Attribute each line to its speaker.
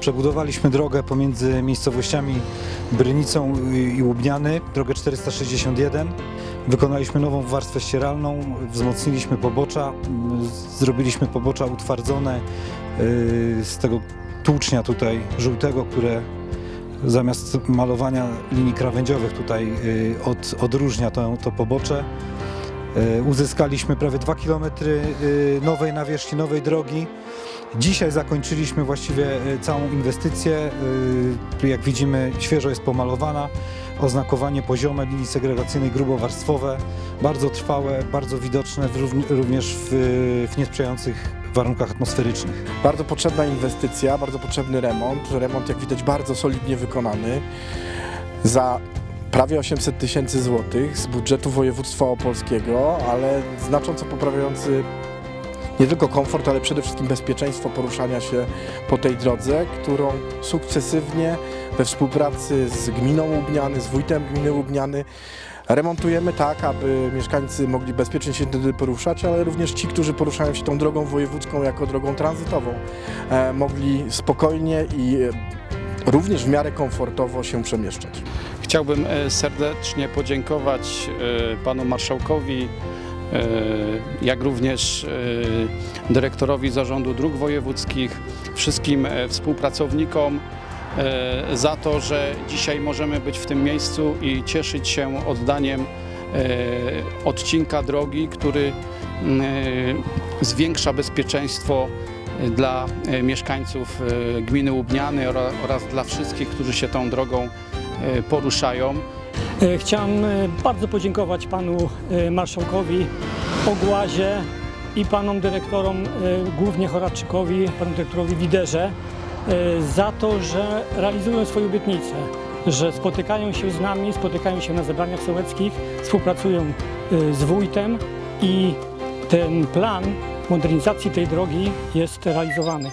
Speaker 1: Przebudowaliśmy drogę pomiędzy miejscowościami Brynicą i Łubniany, drogę 461. Wykonaliśmy nową warstwę ścieralną, wzmocniliśmy pobocza, zrobiliśmy pobocza utwardzone y, z tego tłucznia tutaj żółtego, które zamiast malowania linii krawędziowych tutaj y, od, odróżnia to, to pobocze. Y, Uzyskaliśmy prawie 2 km nowej nawierzchni, nowej drogi. Dzisiaj zakończyliśmy właściwie y, całą inwestycję. Jak widzimy, świeżo jest pomalowana. Oznakowanie poziome linii segregacyjnej grubowarstwowe, bardzo trwałe, bardzo widoczne również w, w niesprzyjających warunkach atmosferycznych.
Speaker 2: Bardzo potrzebna inwestycja, bardzo potrzebny remont. Remont, jak widać, bardzo solidnie wykonany. Za prawie 800 tysięcy złotych z budżetu województwa opolskiego, ale znacząco poprawiający nie tylko komfort, ale przede wszystkim bezpieczeństwo poruszania się po tej drodze, którą sukcesywnie we współpracy z gminą Łubniany, z wójtem gminy Łubniany remontujemy tak, aby mieszkańcy mogli bezpiecznie się wtedy poruszać, ale również ci, którzy poruszają się tą drogą wojewódzką jako drogą tranzytową, e, mogli spokojnie i również w miarę komfortowo się przemieszczać.
Speaker 3: Chciałbym e, serdecznie podziękować e, panu marszałkowi, e, jak również dyrektorowi Zarządu Dróg Wojewódzkich, wszystkim współpracownikom za to, że dzisiaj możemy być w tym miejscu i cieszyć się oddaniem odcinka drogi, który m, e, zwiększa bezpieczeństwo dla e, mieszkańców e, gminy Łubniany ora- oraz dla wszystkich, którzy się tą drogą e, poruszają.
Speaker 4: Chciałem bardzo podziękować panu marszałkowi Ogłazie i panom dyrektorom, głównie Horaczykowi, panu dyrektorowi Widerze, za to, że realizują swoje obietnice, że spotykają się z nami, spotykają się na zebraniach sołeckich, współpracują z wójtem i ten plan modernizacji tej drogi jest realizowany.